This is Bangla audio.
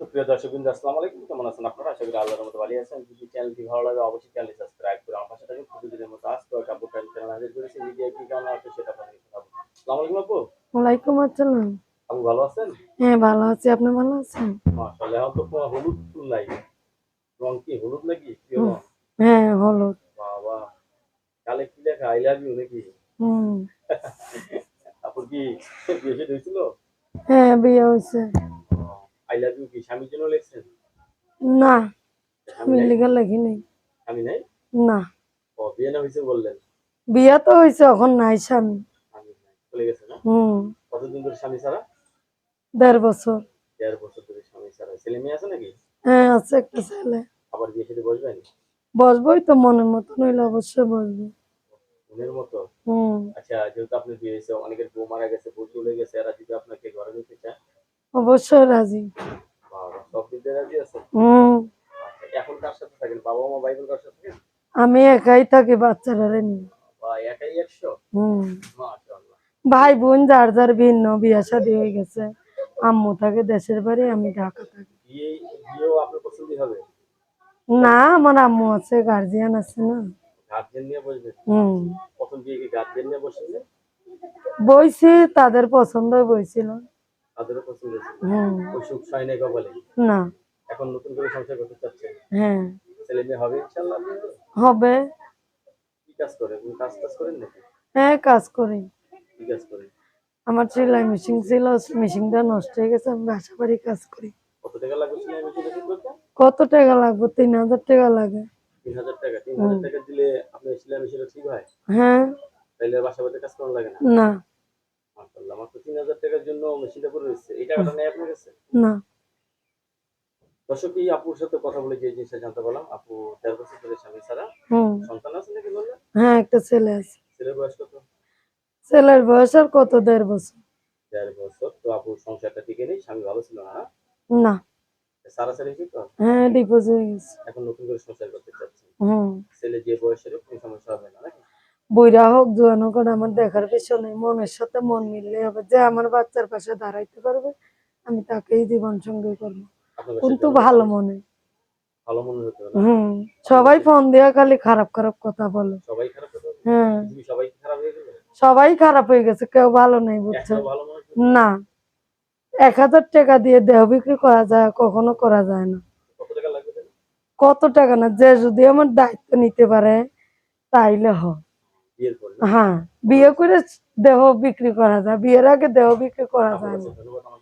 সুপ্রিয় দর্শক বিন্দু আসসালামু আলাইকুম। কেমন আছেন আপনারা? আশা করি আল্লাহর মতো ভালো আছেন। যদি চ্যানেলটি ভালো লাগে অবশ্যই চ্যানেলটি সাবস্ক্রাইব করে আমার পাশে থাকুন। প্রতিদিনের মতো আজকে কাপড় টাইম চ্যানেল হাজির করেছি। ভিডিও কি কেমন আছে সেটা আপনাদের জানাব আসসালামু আলাইকুম আপু। ওয়ালাইকুম আসসালাম। আপু ভালো আছেন? হ্যাঁ ভালো আছি। আপনি ভালো আছেন? মাশাআল্লাহ এখন তো পুরো হলুদ ফুল নাই। রং কি হলুদ নাকি? হ্যাঁ হলো বাবা কালে কি লেখা? আই লাভ ইউ নাকি? হুম। আপুর কি বিয়ে হয়েছিল? হ্যাঁ বিয়ে হয়েছে। লাভ ইউ কি? স্বামীর জন্য লিখছেন? না। আমি লিখা নাই। স্বামী নাই? না। ও বিয়ে না হয়েছে বললেন? বিয়ে তো হয়েছে এখন নাই স্বামী। স্বামী নাই চলে গেছে না? হুম। কতদিন ধরে স্বামী ছাড়া? দেড় বছর। দেড় বছর ধরে স্বামী ছাড়া। ছেলে মেয়ে আছে নাকি? হ্যাঁ আছে একটা ছেলে। আবার বিয়ে সাথে বসবেন বসবই তো মনের মতো নইলে অবশ্যই বসবো। মনের মতো? হুম। আচ্ছা যেহেতু আপনি বিয়ে হয়েছে অনেকের বউ মারা গেছে বউ চলে গেছে এরা যদি আপনাকে ঘরে নিতে চায় অবশ্যই রাজি। হুম। আচ্ছা আমি একাই থাকি বাচ্চারা নিয়ে। ভাই বোন যার যার ভিন্ন বিয়ে শাদী হয়ে গেছে আম্মু থাকে দেশের বাড়ি আমি ঢাকা থাকি। না আমার আম্মু আছে গার্জিয়ান আছে না। বইছি তাদের পছন্দ বইছিল। তাদেরও পছন্দ ছিল হুম ওই সুখ হয় নাই কপালে। না। এখন নতুন করে সংসার করতে চাচ্ছেন হ্যাঁ। ছেলে মেয়ে হবে আপনাদের? হবে। কি কাজ করে? কোন কাজ টাজ করেন নাকি? হ্যাঁ কাজ করি। কি কাজ করেন আমার সেলাই মেশিন ছিল মেশিনটা নষ্ট হয়ে গেছে আমি বাসা বাড়ি কাজ করি। কত টাকা লাগবে সেলাই মেশিন করতে? কত টাকা লাগবে? তিন হাজার টাকা লাগে। তিন হাজার টাকা তিন হাজার টাকা দিলে আপনার সেলাই মেশিনটা ঠিক হয়? হ্যাঁ। তাইলে বাসা বাড়িতে কাজ করানো লাগে না? না। মাশাআল্লাহ মাত্র তিন হাজার টাকার জন্য মেশিনটা পরে রয়েছে। এই টাকাটা নেই আপনার কাছে না। দর্শক এই আপুর সাথে কথা বলে যে জিনিসটা জানতে পারলাম। আপু দেড় বছর ধরে স্বামী ছাড়া। সন্তান আছে নাকি বললেন? হ্যাঁ একটা ছেলে আছে। ছেলের বয়স কত? ছেলের বয়স আর কত দেড় বছর। দেড় বছর। তো আপুর সংসারটা নেই স্বামী ভালো ছিল না না। সারা সারি তো? হ্যাঁ এখন নতুন করে সংসার করতে চাচ্ছি। হুম। ছেলে যে বয়সের কোনো সমস্যা হবে না বইরা হোক জোয়ানো হোক আমার দেখার পিছনে মনের সাথে মন মিললে হবে। যে আমার বাচ্চার পাশে দাঁড়াইতে পারবে আমি তাকেই জীবন সঙ্গী করব। কিন্তু ভালো মনে। হুম সবাই ফোন দিয়া খালি খারাপ খারাপ কথা বলে। সবাই খারাপ হ্যাঁ। সবাই খারাপ হয়ে হয়ে গেছে কেউ ভালো নেই বুঝছ? না। এক হাজার টাকা দিয়ে দেহ বিক্রি করা যায় কখনো করা যায় না। কত টাকা না যে যদি আমার দায়িত্ব নিতে পারে তাইলে হ বিয়ের পর না? হ্যাঁ বিয়ে করে দেহ বিক্রি করা যায় বিয়ের আগে দেহ বিক্রি করা যায় আপনার না কাছে ধন্যবাদ আমার